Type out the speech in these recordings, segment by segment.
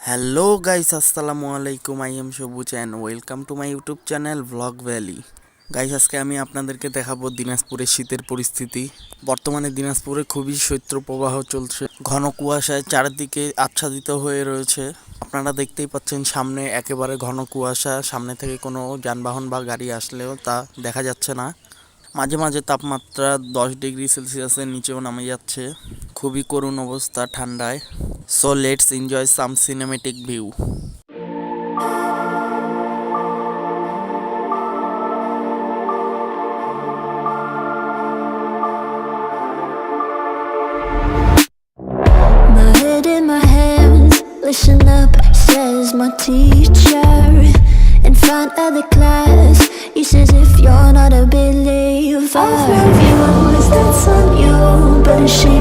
Hello guys, আসসালামু আলাইকুম, I am Sabuj and welcome to my YouTube channel vlog valley guys, আজকে আমি আপনাদেরকে দেখাবো দিনাজপুরের শীতের পরিস্থিতি। বর্তমানে দিনাজপুরে খুবই শৈত্যপ্রবাহ চলছে। ঘন কুয়াশায় চারিদিকে আচ্ছাদিত হয়ে রয়েছে। আপনারা দেখতেই পাচ্ছেন সামনে একেবারে ঘন কুয়াশা। সামনে থেকে কোনো যানবাহন বা গাড়ি আসলেও তা দেখা যাচ্ছে না। মাঝে মাঝে তাপমাত্রা দশ ডিগ্রি সেলসিয়াসের নিচেও নামে যাচ্ছে। খুবই করুণ অবস্থা ঠান্ডায়। So let's enjoy some cinematic view My teacher. In front of the class, he says if you're not a believer, you always that's on you. Better shape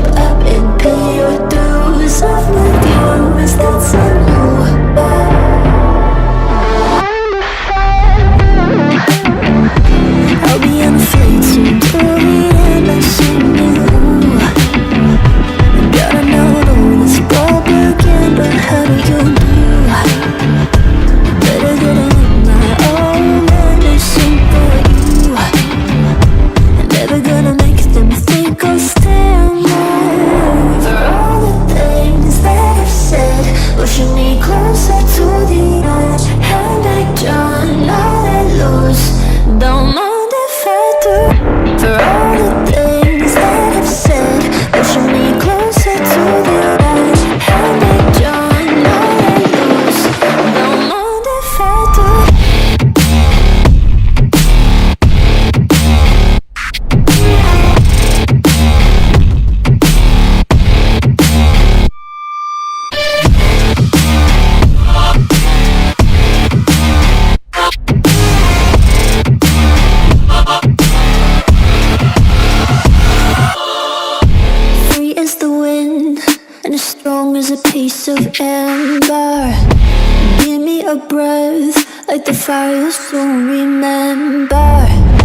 of amber. Give me a breath like the fire you'll soon remember.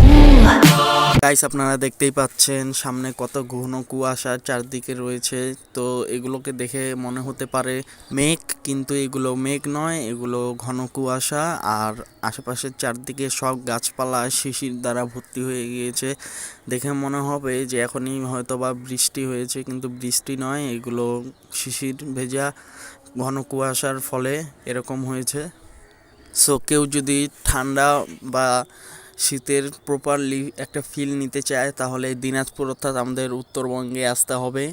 Ooh. Guys আপনারা দেখতেই পাচ্ছেন, সামনে কত ঘন কুয়াশা চারদিকে রয়েছে। তো এগুলোকে দেখে মনে হতে পারে মেঘ, কিন্তু এগুলো মেঘ নয়, এগুলো ঘন কুয়াশা। আর আশেপাশের চারদিকে সব গাছপালা, শিশির দ্বারা ভর্তি হয়ে গিয়েছে। দেখে মনে হবে যে এখনই হয়তো বা বৃষ্টি হয়েছে, কিন্তু বৃষ্টি নয়, এগুলো শিশির ভেজা ঘন কুয়াশার ফলে এরকম হয়েছে। সো কেউ যদি ঠান্ডা বা শীতের প্রপারলি একটা ফিল নিতে চায়, তাহলে দিনাজপুর অর্থাৎ আমাদের উত্তরবঙ্গে আসতে হবে।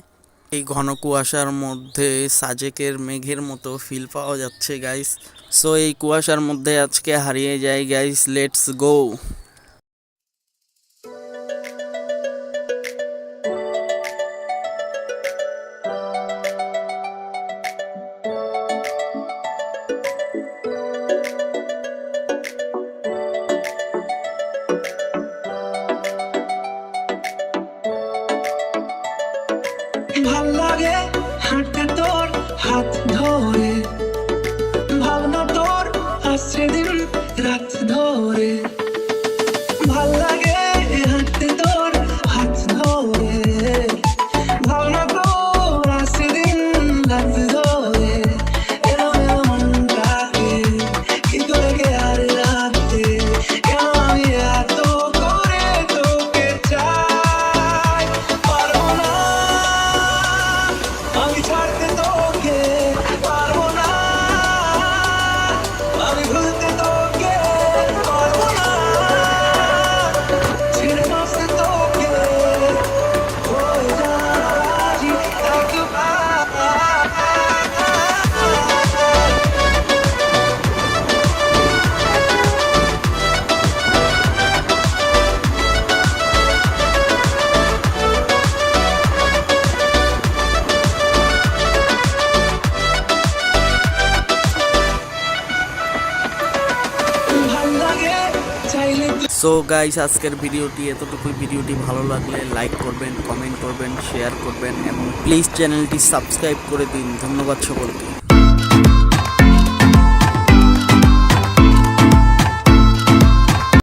এই ঘন কুয়াশার মধ্যে সাজেকের মেঘের মতো ফিল পাওয়া যাচ্ছে গাইস সো এই কুয়াশার মধ্যে আজকে হারিয়ে যায় guys let's go so guys আজকের ভিডিওটি এতটুকুই। ভিডিওটি ভালো লাগলে লাইক করবেন কমেন্ট করবেন শেয়ার করবেন, এবং প্লিজ চ্যানেলটি সাবস্ক্রাইব করে দিন। ধন্যবাদ সকলকে।